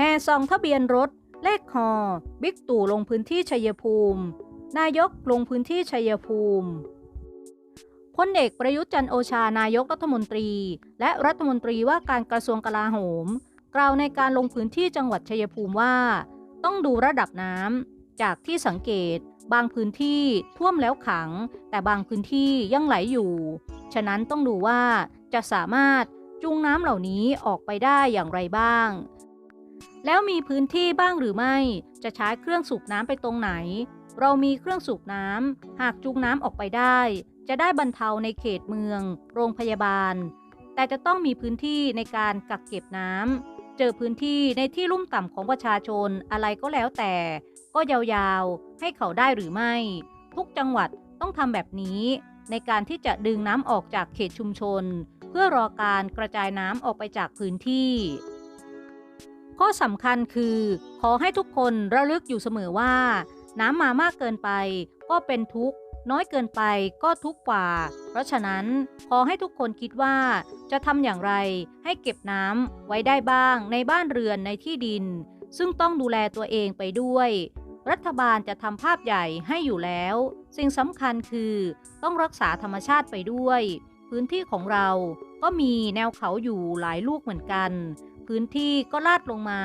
แห่ซองทะเบียนรถ เลขคอ บิ๊กตู่ลงพื้นที่ชัยภูมิ นายกลงพื้นที่ชัยภูมิพลเอกประยุทธ์จันโอชานายกรัฐมนตรี และรัฐมนตรีว่าการกระทรวงกลาโหม กล่าวในการลงพื้นที่จังหวัดชัยภูมิว่า ต้องดูระดับน้ำจากที่สังเกต บางพื้นที่ท่วมแล้วขัง แต่บางพื้นที่ยังไหลอยู่ ฉะนั้นต้องดูว่าจะสามารถจูงน้ำเหล่านี้ออกไปได้อย่างไรบ้าง แล้วมีพื้นที่บ้างหรือไม่ จะใช้เครื่องสูบน้ำไปตรงไหน เรามีเครื่องสูบน้ำหากจูงน้ำออกไปได้ จะได้บรรเทาในเขตเมือง โรงพยาบาล แต่จะต้องมีพื้นที่ในการกักเก็บน้ำเจอพื้นที่ในที่ลุ่มต่ำของประชาชนอะไรก็แล้วแต่ ก็ยาวๆ ให้เขาได้หรือไม่ ทุกจังหวัดต้องทำแบบนี้ ในการที่จะดึงน้ำออกจากเขตชุมชน เพื่อรอการกระจายน้ำออกไปจากพื้นที่ ข้อสำคัญคือ ขอให้ทุกคนระลึกอยู่เสมอว่า น้ำมามากเกินไปก็เป็นทุกข์ น้อยเกินไปก็ทุกข์กว่า เพราะฉะนั้นขอให้ทุกคนคิดว่า จะทำอย่างไรให้เก็บน้ำไว้ได้บ้างในบ้านเรือนในที่ดิน ซึ่งต้องดูแลตัวเองไปด้วย รัฐบาลจะทำภาพใหญ่ให้อยู่แล้ว สิ่งสำคัญคือต้องรักษาธรรมชาติไปด้วย พื้นที่ของเราก็มีแนวเขาอยู่หลายลูกเหมือนกัน พื้นที่ก็ลาดลงมา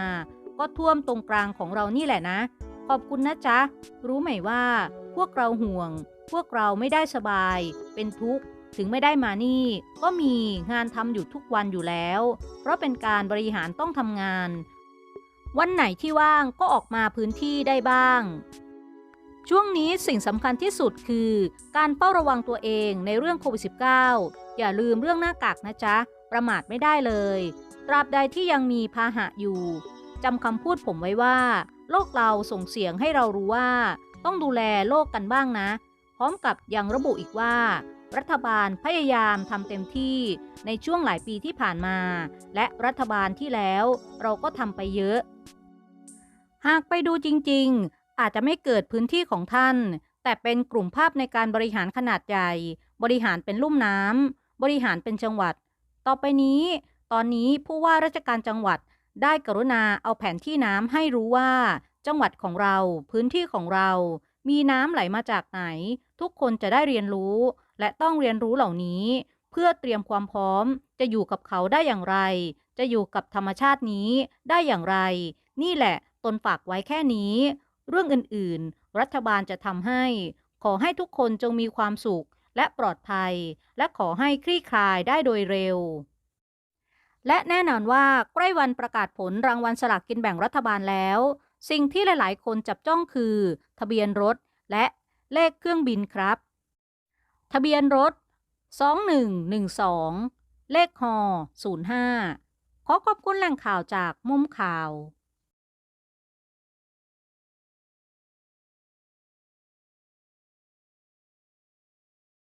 ก็ท่วมตรงกลางของเรานี่แหละนะ ขอบคุณนะจ๊ะ รู้ไหมว่า พวกเราห่วง พวกเราไม่ได้สบาย เป็นทุกข์ถึงไม่ได้มานี่ ก็มีงานทำอยู่ทุกวันอยู่แล้ว เพราะเป็นการบริหารต้องทำงาน วันไหนที่ว่างก็ออกมาพื้นที่ได้บ้างช่วงนี้สิ่งสำคัญที่สุดคือการเฝ้าระวังตัวเองในเรื่องโควิด -19 อย่าลืมเรื่องหน้ากากนะจ๊ะ ประมาทไม่ได้เลย ตราบใดที่ยังมีพาหะอยู่จำคำพูดผมไว้ว่า โลกเราส่งเสียงให้เรารู้ว่า ต้องดูแลโลกกันบ้างนะ พร้อมกับยังระบุอีกว่า รัฐบาลพยายามทำเต็มที่ในช่วงหลายปีที่ผ่านมา และรัฐบาลที่แล้วเราก็ทำไปเยอะ หากไปดูจริง ๆ อาจจะไม่เกิดพื้นที่ของท่าน แต่เป็นกลุ่มภาพในการบริหารขนาดใหญ่ บริหารเป็นลุ่มน้ำบริหารเป็นจังหวัด ต่อไปนี้ ตอนนี้ผู้ว่าราชการจังหวัดได้กรุณาเอาแผนที่น้ำให้รู้ว่า จังหวัดของเราพื้นที่ของเรา มีน้ำไหลมาจากไหน ทุกคนจะได้เรียนรู้ และต้องเรียนรู้เหล่านี้ เพื่อเตรียมความพร้อม จะอยู่กับเขาได้อย่างไร จะอยู่กับธรรมชาตินี้ได้อย่างไร นี่แหละตนฝากไว้แค่นี้ เรื่องอื่นๆ รัฐบาลจะทำให้ ขอให้ทุกคนจงมีความสุขและปลอดภัย และขอให้คลี่คลายได้โดยเร็ว และแน่นอนว่าใกล้วันประกาศผลรางวัลสลากกินแบ่งรัฐบาลแล้ว สิ่งที่หลายๆ คนจับจ้องคือ ทะเบียนรถและเลขเครื่องบินครับ ทะเบียนรถ 2112 เลขฮอ05ขอขอบคุณแหล่งข่าวจากมุมข่าว